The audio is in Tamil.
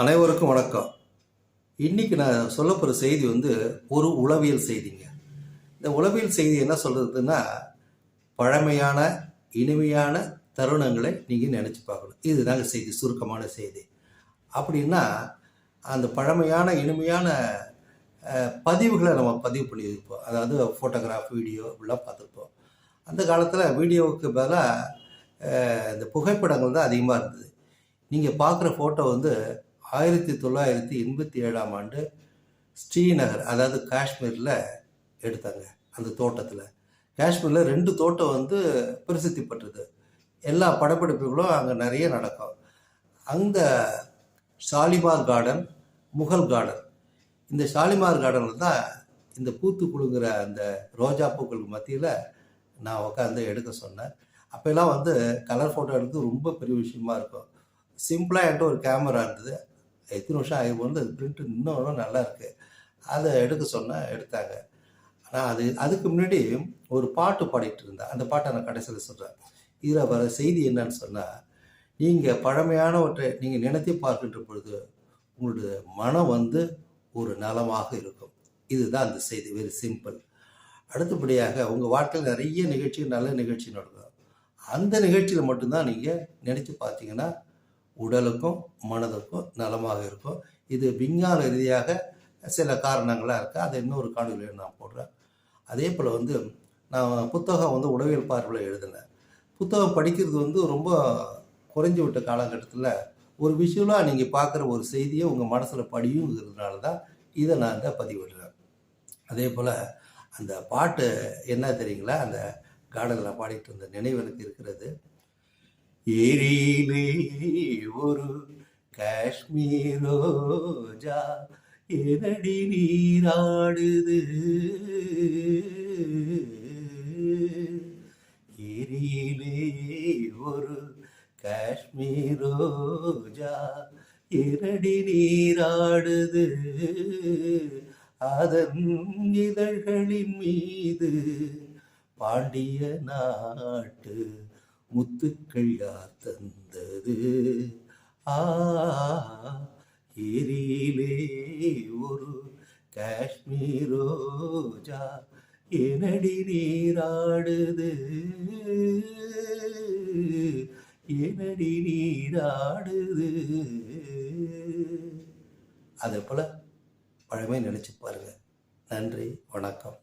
அனைவருக்கும் வணக்கம். இன்றைக்கி நான் சொல்ல போகிற செய்தி வந்து ஒரு உளவியல் செய்திங்க. இந்த உளவியல் செய்தி என்ன சொல்கிறதுன்னா பழமையான இனிமையான தருணங்களை நீங்கள் நினச்சி பார்க்கணும். இதுதாங்க செய்தி சுருக்கமான செய்தி. அப்படின்னா அந்த பழமையான இனிமையான பதிவுகளை நம்ம பதிவு பண்ணியிருப்போம். அதாவது ஃபோட்டோகிராஃப் வீடியோ இப்படிலாம் பார்த்துருப்போம். அந்த காலத்தில் வீடியோவுக்கு பதிலாக இந்த புகைப்படங்கள் தான் அதிகமாக இருந்தது. நீங்கள் பார்க்குற ஃபோட்டோ வந்து ஆயிரத்தி தொள்ளாயிரத்தி எண்பத்தி ஏழாம் ஆண்டு ஸ்ரீநகர் அதாவது காஷ்மீரில் எடுத்தாங்க அந்த தோட்டத்தில். காஷ்மீரில் ரெண்டு தோட்டம் வந்து பிரசித்தி பெற்றது. எல்லா படப்பிடிப்புகளும் அங்கே நிறைய நடக்கும். அந்த ஷாலிமார் கார்டன் முகல் கார்டன் இந்த ஷாலிமார் கார்டனில் தான் இந்த பூத்து குழுங்குற அந்த ரோஜா பூக்களுக்கு மத்தியில் நான் உட்காந்து எடுக்க சொன்னேன். அப்போல்லாம் வந்து கலர் ஃபோட்டோ எடுத்து ரொம்ப பெரிய விஷயமா இருக்கும். சிம்பிளாக என்கிட்ட ஒரு கேமரா இருந்தது. எத்தனை வருஷம் ஆகி வந்து அது பிரிண்ட்டு இன்னும் நல்லா இருக்குது அதை எடுக்க சொன்னால் எடுத்தாங்க. ஆனால் அது அதுக்கு முன்னாடி ஒரு பாட்டு பாடிட்டு இருந்தேன் அந்த பாட்டை நான் கடைசியில் சொல்கிறேன் இதில் வர செய்தி என்னன்னு சொன்னால் நீங்கள் பழமையானவற்றை நீங்கள் நினைத்து பார்க்கின்ற பொழுது உங்களுடைய மனம் வந்து ஒரு நலமாக இருக்கும். இதுதான் அந்த செய்தி வெரி சிம்பிள் அடுத்தபடியாக உங்கள் வாழ்க்கையில் நிறைய நிகழ்ச்சி நல்ல நிகழ்ச்சி நடக்கும். அந்த நிகழ்ச்சியில் மட்டும்தான் நீங்கள் நினச்சி பார்த்தீங்கன்னா உடலுக்கும் மனதுக்கும் நலமாக இருக்கும். இது விஞ்ஞான ரீதியாக சில காரணங்களாக இருக்குது அதை இன்னொரு காணொலியில் நான் போடுறேன். அதே போல் வந்து நான் புத்தகம் வந்து உடவியல் பார்வையில் எழுதினேன். புத்தகம் படிக்கிறது வந்து ரொம்ப குறைஞ்சி விட்ட காலகட்டத்தில் ஒரு விஷுவலாக நீங்கள் பார்க்குற ஒரு செய்தியை உங்கள் மனசில் படியுங்கிறதுனால தான் இதை நான் இந்த பதிவிடுறேன். அதே போல் அந்த பாட்டு என்ன தெரியுங்களா? அந்த கார்டனில் பாடிட்டு இருந்த நினைவு எனக்கு இருக்கிறது. எரியிலே ஒரு காஷ்மீரோஜா எனடி நீராடுது எரியிலே ஒரு காஷ்மீரோஜா எனடி நீராடுது அதன் இதழ்களின் மீது பாண்டிய நாட்டு முத்துக்கள் யார் தந்தது? ஆ ஏரியிலே ஒரு காஷ்மீர் ரோஜா எனடி நீராடுது? எனடி நீராடுது? அதே போல் பழமை நினச்சி பாருங்க. நன்றி வணக்கம்.